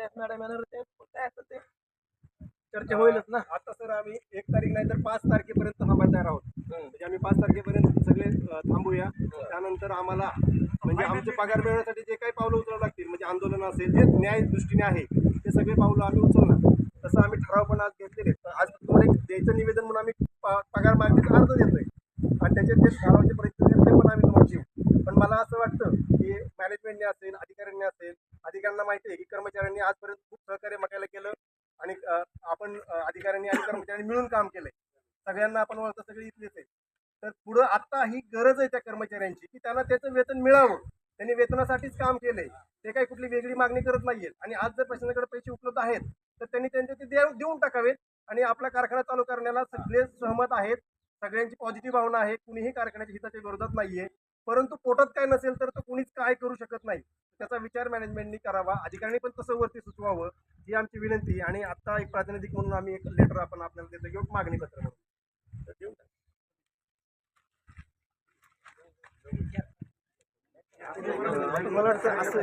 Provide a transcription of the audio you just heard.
Madam येणार ते काय असतं ते? चर्चा होईलच ना. आता सर आम्ही एक तारीख नाही तर पाच तारखेपर्यंत थांबायला तयार आहोत म्हणजे आम्ही पाच तारखेपर्यंत सगळे थांबूया. त्यानंतर आम्हाला म्हणजे आमचे पगार मिळवण्यासाठी जे काही पावलं उचलावं लागतील म्हणजे आंदोलन असेल जे न्याय दृष्टीने आहे ते सगळे पावलं आम्ही उचलणार. तसं आम्ही ठराव पण आज घेतलेले आज तुम्हाला एक द्यायचं निवेदन म्हणून आम्ही पगार मागणीचा अर्ज देतोय. आणि त्याचे जे ठरावाचे प्रयत्न पण आम्ही तुम्हाला देऊ. पण मला असं वाटतं की मॅनेजमेंटने असेल अधिकाऱ्यांनी असेल माहिती आहे की कर्मचाऱ्यांनी आजपर्यंत खूप सहकार्य मकायला केलं आणि आपण अधिकाऱ्यांनी आणि कर्मचाऱ्यांनी मिळून काम केलंय. सगळ्यांना आपण ओळखतं सगळी इथलीच आहे तर पुढं आता ही गरज आहे त्या कर्मचाऱ्यांची की त्यांना त्याचं वेतन मिळावं. त्यांनी वेतनासाठीच काम केलंय. ते काही कुठली वेगळी मागणी करत नाहीयेत. आणि आज जर प्रशासनाकडे पैसे उपलब्ध आहेत तर त्यांनी त्यांचे ते देऊन टाकावेत आणि आपला कारखाना चालू करण्याला सगळे सहमत आहेत. सगळ्यांची पॉझिटिव्ह भावना आहे. कुणीही कारखान्याच्या हिताच्या विरोधात नाहीये. परंतु पोटात काय नसेल तर तो कुणीच काय करू शकत नाही. त्याचा विचार मॅनेजमेंटनी करावा. अधिकाऱ्यांनी पण तसं वरती सुचवावं ही आमची विनंती. आणि आता एक प्रातिनिधिक म्हणून आम्ही एक लेटर आपण आपल्याला देतो घेऊ मागणी पत्र म्हणून. मला वाटतं असं